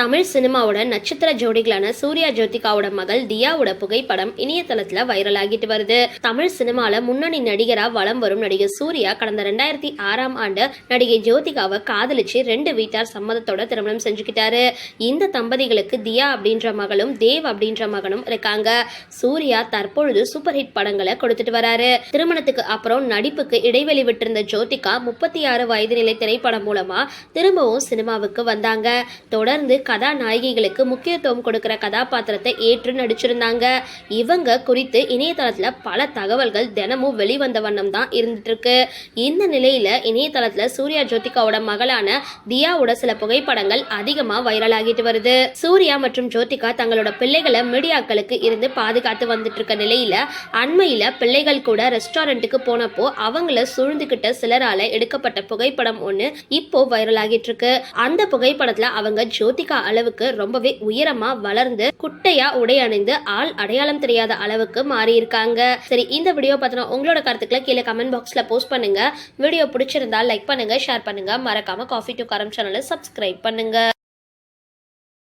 தமிழ் சினிமாவோட நட்சத்திர ஜோடிகளான சூர்யா ஜோதிகாவோட மகள் தியாவோட புகைப்படம் இணையதளத்துல வைரல் ஆகிட்டு வருது. தமிழ் சினிமால முன்னணி நடிகரா வலம் வரும் நடிகர் சூர்யா கடந்த ரெண்டாயிரத்தி ஆறாம் ஆண்டு நடிகை ஜோதிகாவை காதலிச்சு ரெண்டு வீட்டார் சம்மதத்தோட திருமணம் செஞ்சுக்கிட்டாரு. இந்த தம்பதிகளுக்கு தியா அப்படின்ற மகளும் தேவ் அப்படின்ற மகனும் இருக்காங்க. சூர்யா தற்பொழுது சூப்பர் ஹிட் படங்களை கொடுத்துட்டு வராரு. திருமணத்துக்கு அப்புறம் நடிப்புக்கு இடைவெளி விட்டிருந்த ஜோதிகா முப்பத்தி ஆறு வயது நிலை திரைப்படம் மூலமா திரும்பவும் சினிமாவுக்கு வந்தாங்க. தொடர்ந்து கதாநாயகிகளுக்கு முக்கியத்துவம் கொடுக்கிற கதாபாத்திரத்தை ஏற்று நடிச்சிருந்தாங்க. இவங்க குறித்து இணையதளத்தில் பல தகவல்கள் தினமும் வெளிவந்த வண்ணம் தான் இருந்துட்டு இருக்கு இந்த நிலையில இணையதளத்தில் சூர்யா ஜோதிகாவோட மகளான தியாவோட சில புகைப்படங்கள் அதிகமாக வைரல் ஆகிட்டு வருது. சூர்யா மற்றும் ஜோதிகா தங்களோட பிள்ளைகளை மீடியாக்களுக்கு இருந்து பாதுகாத்து வந்துட்டு இருக்க நிலையில அண்மையில பிள்ளைகள் கூட ரெஸ்டாரண்ட்டுக்கு போனப்போ அவங்கள சூழ்ந்துகிட்ட சிலரால எடுக்கப்பட்ட புகைப்படம் ஒன்று இப்போ வைரல் ஆகிட்டு இருக்கு அந்த புகைப்படத்துல அவங்க ஜோதிகா அளவுக்கு ரொம்பவே உயரமா வளர்ந்து குட்டையா உடை அணிந்து ஆள் அடையாளம் தெரியாத அளவுக்கு மாறி இருக்காங்க சரி இந்த வீடியோ பார்த்தனா உங்களோட கருத்துக்களை கீழே கமெண்ட் பாக்ஸ்ல போஸ்ட் பண்ணுங்க. வீடியோ பிடிச்சிருந்தா லைக் பண்ணுங்க ஷேர் பண்ணுங்க. மறக்காம காஃபி டு கரம் சேனலை சப்ஸ்கிரைப் பண்ணுங்க.